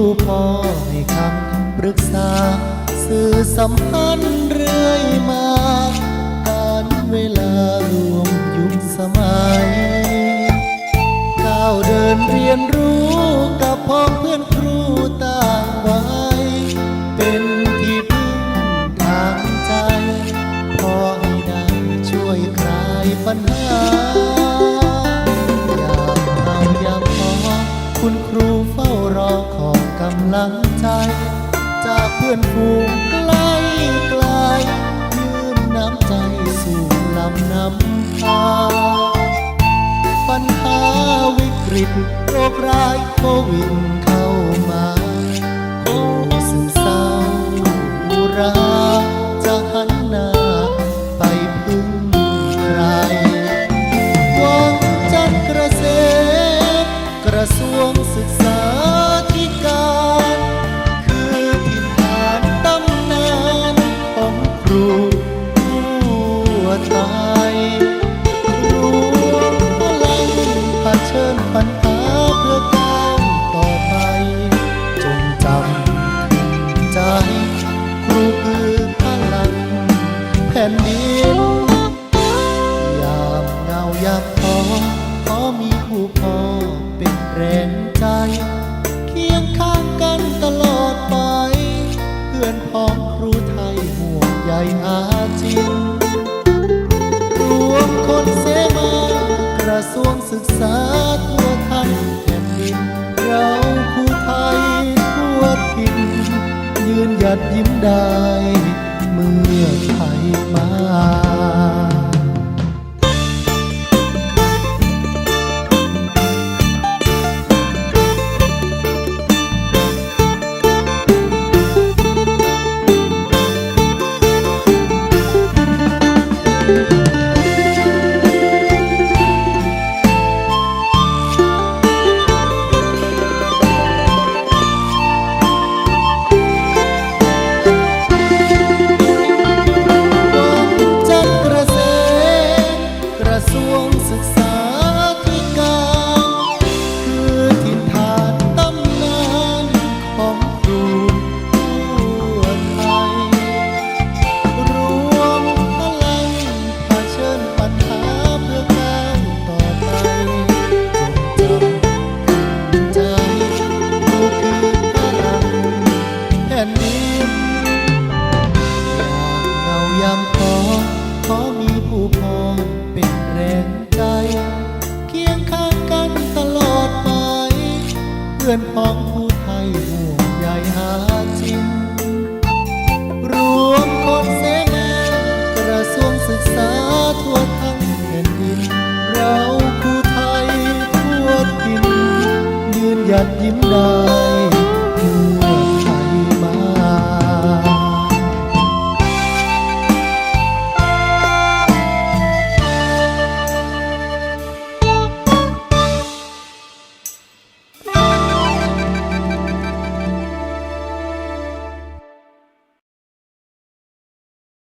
ผู้พ่อให้คำปรึกษา สื่อสัมพันธ์เรื่อยมาการเวลารวมยุคสมัย ก้าวเดินเรียนรู้กับพ้องเพื่อนครูต่างวัยเป็นที่พึ่งทางใจพอให้ได้ช่วยคลายปัญหา อยากเอาอยากขอคุณครูำลังใจ จากเพื่อนฝูงใกล้ไกลยืมน้ำใจสู่ลำน้ำพาปัญหาวิกฤตโรคร้ายโควิด ปัญหาเพื่อก้าวต่อไป จงจำขึ้นใจครูคือพลังแผ่นดินยามเหงายามท้อขอมีผู้พ่อเป็นแรงใจ เคียงข้างกันตลอดไป เพื่อนพ้องครูไทยห่วงใยอาจินรวมคนเสมาก ระทรวงศึกษาทั่วทั้งแผ่นดินเราผู้ไทยทั่วถิ่นยืนหยัดยิ้มได้ พื่อนพ้องผู้ไทยห่วงใยหาจินรวมคนเสมากระทรวงศึกษาทั่วทั้งแผ่นดิน เราผู้ไทยทั่วถิ่นยืนหยัดยิ้มได้